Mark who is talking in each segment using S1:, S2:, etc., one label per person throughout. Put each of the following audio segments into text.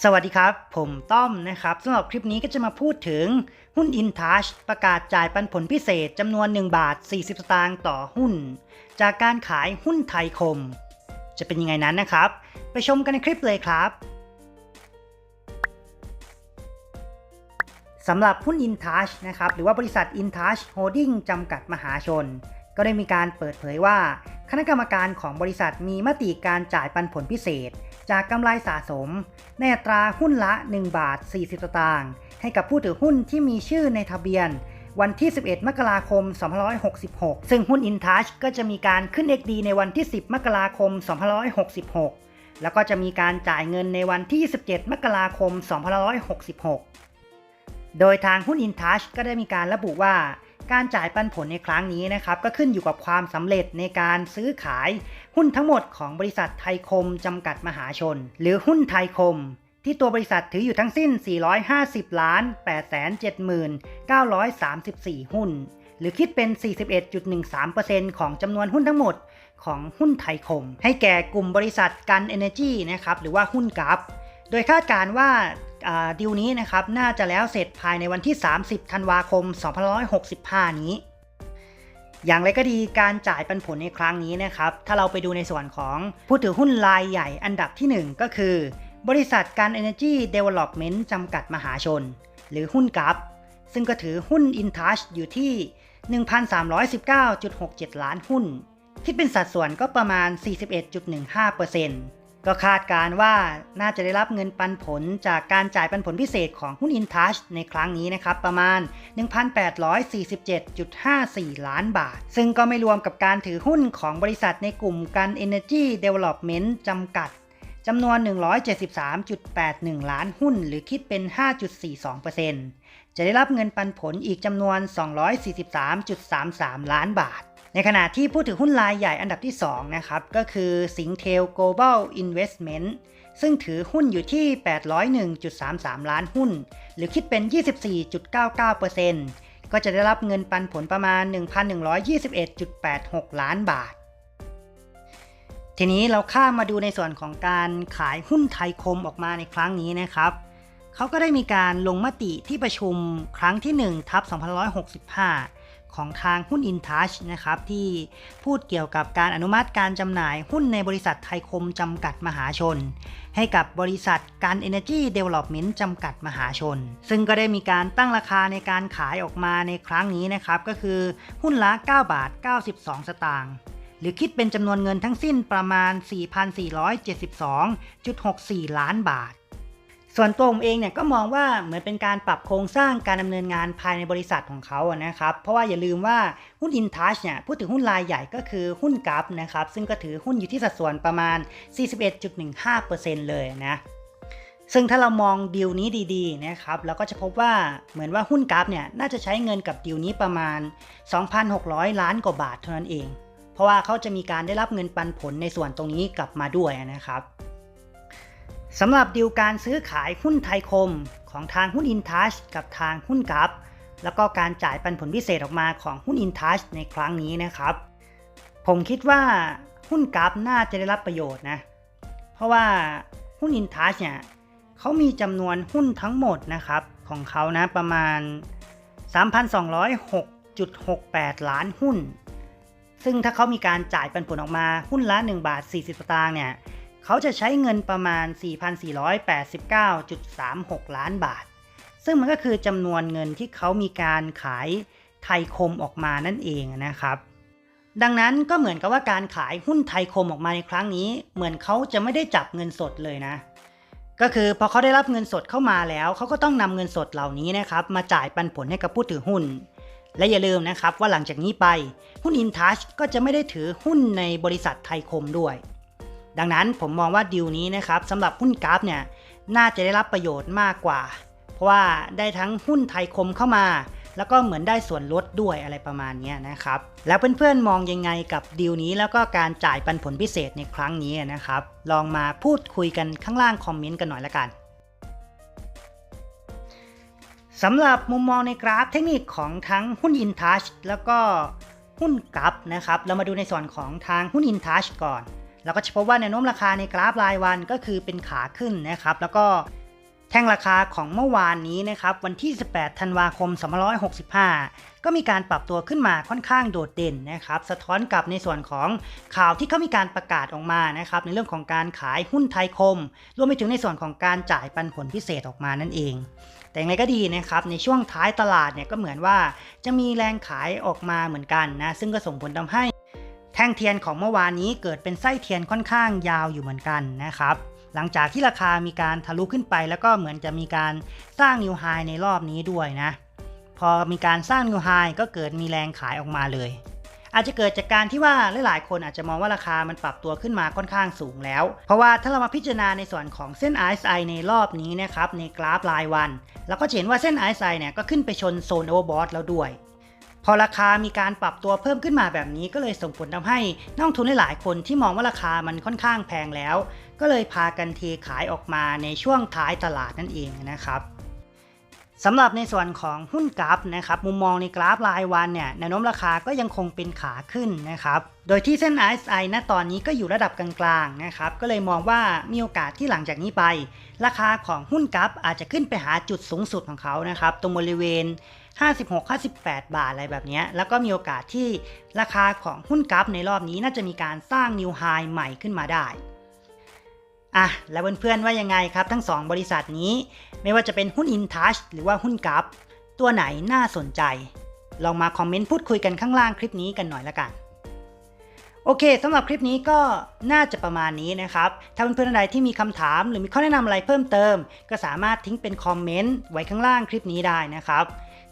S1: สวัสดีครับ ผมต้อมนะครับสำหรับคลิปนี้ก็จะมาพูดถึงหุ้น InTouch ประกาศจ่ายปันผลพิเศษจำนวน 1 บาท 40 สตางค์ต่อหุ้น จากการขายหุ้นไทยคม จะเป็นยังไงนั้นนะครับ ไปชมกันในคลิปเลยครับสำหรับหุ้น InTouch นะครับหรือว่าบริษัท InTouch Holding จำกัดมหาชน ก็ได้มีการเปิดเผยว่า คณะกรรมการของบริษัทมีมติการจ่ายปันผลพิเศษ จากกำไรสะสม ในอัตราหุ้นละ 1 บาท 40 สตางค์ให้กับผู้ถือหุ้นที่มีชื่อในทะเบียน วันที่ 11 มกราคม 2566 ซึ่งหุ้น InTouch ก็จะมีการขึ้น XD ในวันที่ 10 มกราคม 2566 แล้วก็จะมีการจ่ายเงินในวันที่ 27 มกราคม 2566 โดยทางหุ้น InTouch ก็ได้มีการระบุว่า การจ่ายปันผลในครั้งนี้นะครับก็ขึ้นอยู่กับความสำเร็จในการซื้อขายหุ้นทั้งหมดของบริษัทไทยคมจำกัดมหาชน หรือหุ้นไทยคม ที่ตัวบริษัทถืออยู่ทั้งสิ้น 450ล้าน879,934 หุ้น หรือคิดเป็น 41.13%ของจำนวนหุ้นทั้งหมดของหุ้นไทยคม ให้แก่กลุ่มบริษัทกันเอเนจีนะครับหรือว่าหุ้นกัฟโดยคาดการณ์ว่า ดิวนี้นะครับน่าจะแล้วเสร็จภายในวันที่ 30 ธันวาคม 2565 นี้ อย่างไรก็ดีการจ่ายปันผลในครั้งนี้นะครับ ถ้าเราไปดูในส่วนของผู้ถือหุ้นรายใหญ่อันดับที่ 1 ก็คือ บริษัทการ Energy Development จำกัดมหาชน หรือหุ้นกัฟซึ่งก็ถือหุ้น InTouch อยู่ที่ 1,319.67 ล้านหุ้น คิดเป็นสัดส่วนก็ประมาณ 41.15% ก็คาดการว่าน่าจะได้รับเงินปันผลจากการจ่ายปันผลพิเศษของหุ้น InTouch ในครั้งนี้นะครับ ประมาณ 1,847.54 ล้านบาท ซึ่งก็ไม่รวมกับการถือหุ้นของบริษัทในกลุ่มกัน Energy Development จำกัดจำนวน 173.81 ล้านหุ้น หรือคิดเป็น 5.42%จะได้รับเงินปันผลอีกจำนวน 243.33 ล้านบาท ในขณะที่ผู้ถือหุ้นรายใหญ่อันดับที่ 2 นะครับ ก็คือสิงเทล Global Investment ซึ่งถือหุ้นอยู่ที่ 801.33 ล้านหุ้น หรือคิดเป็น 24.99%ก็จะได้รับเงินปันผลประมาณ 1,121.86 ล้านบาท ทีนี้เราข้ามมาดูในส่วนของการขายหุ้นไทยคมออกมาในครั้งนี้นะครับเขาก็ได้มีการลงมติที่ประชุมครั้งที่1ทับ2565 ของทางหุ้น InTouch นะครับที่พูดเกี่ยวกับการอนุมัติการจำหน่ายหุ้นในบริษัทไทยคมจำกัดมหาชน ให้กับบริษัทการ Energy Development จำกัดมหาชน ซึ่งก็ได้มีการตั้งราคาในการขายออกมาในครั้งนี้นะครับก็คือหุ้นละ 9 บาท 92 สตางค์หรือคิดเป็นจำนวนเงินทั้งสิ้นประมาณ 4,472.64 ล้านบาท ส่วนตัวผมเองเนี่ยก็มองว่าเหมือนเป็นการปรับโครงสร้างการดำเนินงานภายในบริษัทของเขาอะนะครับ เพราะว่าอย่าลืมว่าหุ้น InTouch เนี่ยพูดถึงหุ้นรายใหญ่ก็คือหุ้นกัฟนะครับ ซึ่งก็ถือหุ้นอยู่ที่สัดส่วนประมาณ 41.15%เลยนะซึ่งถ้าเรามองดีลนี้ดีๆนะครับเราก็จะพบว่าเหมือนว่าหุ้นกัฟเนี่ยน่าจะใช้เงินกับดีลนี้ประมาณ 2,600 ล้านกว่าบาทเท่านั้นเอง เพราะว่าเขาจะมีการได้รับเงินปันผลในส่วนตรงนี้กลับมาด้วยนะครับ สำหรับดีลการซื้อขายหุ้นไทยคม ของทางหุ้น InTouch กับทางหุ้นกัฟแล้วก็การจ่ายปันผลพิเศษออกมาของหุ้น InTouch ในครั้งนี้นะครับ ผมคิดว่าหุ้นกัฟน่าจะได้รับประโยชน์นะ เพราะว่าหุ้น InTouch เนี่ยเขามีจำนวนหุ้นทั้งหมดนะครับของเขานะประมาณ 3,206.68 ล้านหุ้น ซึ่งถ้าเขามีการจ่ายปันผลออกมาหุ้นละ 1 บาท 40 สตางค์เนี่ย เขาจะใช้เงินประมาณ 4,489.36 ล้านบาท ซึ่งมันก็คือจำนวนเงินที่เขามีการขายไทยคมออกมานั่นเองนะครับ ดังนั้นก็เหมือนกับว่าการขายหุ้นไทยคมออกมาในครั้งนี้ เหมือนเขาจะไม่ได้จับเงินสดเลยนะ ก็คือพอเขาได้รับเงินสดเข้ามาแล้ว เขาก็ต้องนำเงินสดเหล่านี้นะครับมาจ่ายปันผลให้กับผู้ถือหุ้น และอย่าลืมนะครับว่าหลังจากนี้ไปหุ้น InTouch ก็จะไม่ได้ถือหุ้นในบริษัทไทยคมด้วย ดังนั้นผมมองว่าดีลนี้นะครับสำหรับหุ้นกราฟเนี่ยน่าจะได้รับประโยชน์มากกว่า เพราะว่าได้ทั้งหุ้นไทยคมเข้ามา แล้วก็เหมือนได้ส่วนลดด้วยอะไรประมาณนี้นะครับ แล้วเพื่อนๆมองยังไงกับดีลนี้แล้วก็การจ่ายปันผลพิเศษในครั้งนี้นะครับ ลองมาพูดคุยกันข้างล่างคอมเมนต์กันหน่อยละกันสำหรับมุมมองในกราฟเทคนิคของทั้งหุ้น InTouch แล้วก็หุ้นกัฟนะครับ เรามาดูในส่วนของทางหุ้น InTouch ก่อน เราก็จะพบว่าแนวโน้มราคาในกราฟรายวันก็คือเป็นขาขึ้นนะครับ แล้วก็แท่งราคาของเมื่อวานนี้นะครับวันที่ 18 ธันวาคม 2565 ก็มีการปรับตัวขึ้นมาค่อนข้างโดดเด่นนะครับ สะท้อนกับในส่วนของข่าวที่เขามีการประกาศออกมานะครับ ในเรื่องของการขายหุ้นไทยคม รวมไปถึงในส่วนของการจ่ายปันผลพิเศษออกมานั่นเองแต่อย่างไรก็ดีนะครับในช่วงท้ายตลาดเนี่ยก็เหมือนว่าจะมีแรงขายออกมาเหมือนกันนะซึ่งก็ส่งผลทำให้ แท่งเทียนของเมื่อวานนี้เกิดเป็นไส้เทียนค่อนข้างยาวอยู่เหมือนกันนะครับ หลังจากที่ราคามีการทะลุขึ้นไป แล้วก็เหมือนจะมีการสร้างนิวไฮในรอบนี้ด้วยนะ พอมีการสร้างนิวไฮก็เกิดมีแรงขายออกมาเลย อาจจะเกิดจากการที่ว่าหลายๆ คนอาจจะมองว่าราคามันปรับตัวขึ้นมาค่อนข้างสูงแล้ว เพราะว่าถ้าเรามาพิจารณาในส่วนของเส้น RSI ในรอบนี้นะครับในกราฟรายวัน เราก็เห็นว่าเส้น RSI เนี่ยก็ขึ้นไปชนโซนโอเวอร์บอทแล้วด้วย พอราคามีการปรับตัวเพิ่มขึ้นมาแบบนี้ก็เลยส่งผลทำให้นักลงทุนหลายๆคนที่มองว่าราคามันค่อนข้างแพงแล้ว ก็เลยพากันเทขายออกมาในช่วงท้ายตลาดนั่นเองนะครับสำหรับในส่วนของหุ้นกราฟนะครับมุมมองในกราฟรายวันเนี่ยแนวโน้มราคาก็ยังคงเป็นขาขึ้นนะครับโดยที่เส้น RSI ณตอนนี้ก็อยู่ระดับกลางๆนะครับก็เลยมองว่ามีโอกาสที่หลังจากนี้ไป ราคาของหุ้นกราฟอาจจะขึ้นไปหาจุดสูงสุดของเขานะครับตรงบริเวณ 56-58 บาทอะไรแบบนี้ แล้วก็มีโอกาสที่ราคาของหุ้นกราฟในรอบนี้น่าจะมีการสร้างนิวไฮใหม่ขึ้นมาได้อะแล้วเพื่อนๆว่ายังไงครับ ทั้ง 2 บริษัทนี้ ไม่ว่าจะเป็นหุ้น InTouch หรือว่าหุ้นกราฟตัวไหนน่าสนใจ ลองมาคอมเมนต์พูดคุยกันข้างล่างคลิปนี้กันหน่อยละกันโอเคสำหรับคลิปนี้ก็น่าจะประมาณนี้นะครับ ถ้าเพื่อนๆอะไรที่มีคำถามหรือมีข้อแนะนำอะไรเพิ่มเติม ก็สามารถทิ้งเป็นคอมเมนต์ไว้ข้างล่างคลิปนี้ได้นะครับ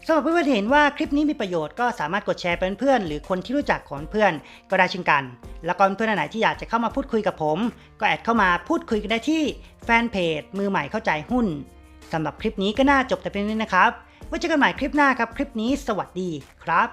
S1: สำหรับเพื่อนๆเห็นว่าคลิปนี้มีประโยชน์ก็สามารถกดแชร์เป็นเพื่อนหรือคนที่รู้จักของเพื่อนก็ได้เช่นกัน แล้วก็เพื่อนๆไหนที่อยากจะเข้ามาพูดคุยกับผม ก็แอดเข้ามาพูดคุยกันได้ที่แฟนเพจมือใหม่เข้าใจหุ้นสำหรับคลิปนี้ก็น่าจบแต่เพียงนี้นะครับไว้เจอกันใหม่คลิปหน้าครับ คลิปนี้สวัสดีครับ